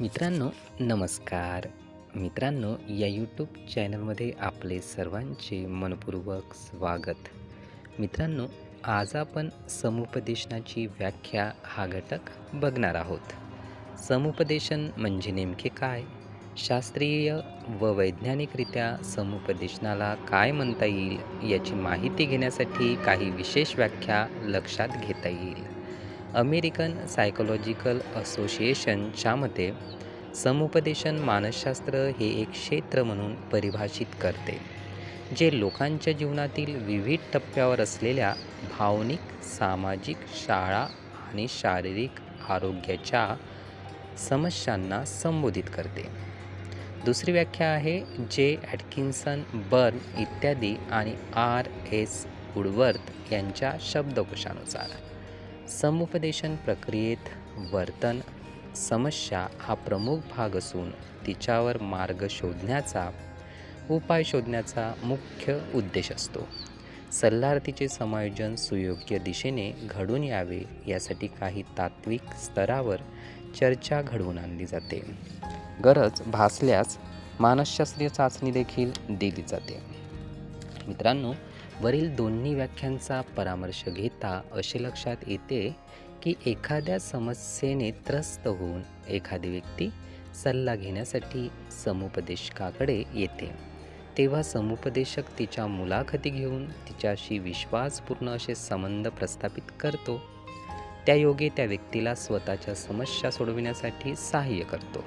मित्रांनो नमस्कार. मित्रांनो या यूट्यूब चॅनलमध्ये आपले सर्वांचे मनपूर्वक स्वागत. मित्रांनो आज आपण समुपदेशनाची व्याख्या हा घटक बघणार आहोत. समुपदेशन म्हणजे नेमके काय? शास्त्रीय व वैज्ञानिकरित्या समुपदेशनाला काय म्हणता येईल याची माहिती घेण्यासाठी काही विशेष व्याख्या लक्षात घेता येईल. अमेरिकन सायकोलॉजिकल असोसिएशनच्या मते समुपदेशन मानसशास्त्र हे एक क्षेत्र म्हणून परिभाषित करते जे लोकांच्या जीवनातील विविध टप्प्यावर असलेल्या भावनिक सामाजिक शाळा आणि शारीरिक आरोग्याच्या समस्यांना संबोधित करते. दुसरी व्याख्या आहे जे ॲटकिन्सन बर्न इत्यादी आणि आर एस वुडवर्थ यांच्या शब्दकोशानुसार. समुपदेशन प्रक्रियेत वर्तन समस्या हा प्रमुख भाग असून तिच्यावर मार्ग शोधण्याचा उपाय शोधण्याचा मुख्य उद्देश असतो. सल्लार्थीचे समायोजन सुयोग्य दिशेने घडून यावे यासाठी काही तात्विक स्तरावर चर्चा घडवून आणली जाते. गरज भासल्यास मानसशास्त्रीय चाचणी देखील दिली जाते. मित्रांनो वरील दोन्ही व्याख्यांचा परामर्श घेता असे लक्षात येते की एखाद्या समस्येने त्रस्त होऊन एखादी व्यक्ती सल्ला घेण्यासाठी समुपदेशकाकडे येते. तेव्हा समुपदेशक तिच्या मुलाखती घेऊन तिच्याशी विश्वासपूर्ण असे संबंध प्रस्थापित करतो. त्या योगे त्या व्यक्तीला स्वतःच्या समस्या सोडविण्यासाठी सहाय्य करतो.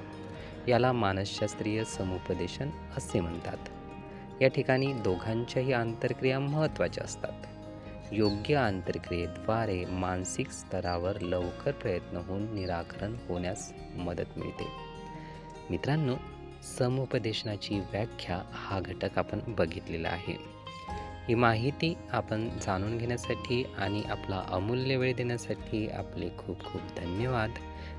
याला मानसशास्त्रीय समुपदेशन असे म्हणतात. या ठिकाणी दोघांच्याही आंतरक्रिया महत्त्वाच्या असतात. योग्य आंतरक्रियेद्वारे मानसिक स्तरावर लवकर प्रयत्न होऊन निराकरण होण्यास मदत मिळते. मित्रांनो समुपदेशनाची व्याख्या हा घटक आपण बघितलेला आहे. ही माहिती आपण जाणून घेण्यासाठी आणि आपला अमूल्य वेळ देण्यासाठी आपले खूप खूप धन्यवाद.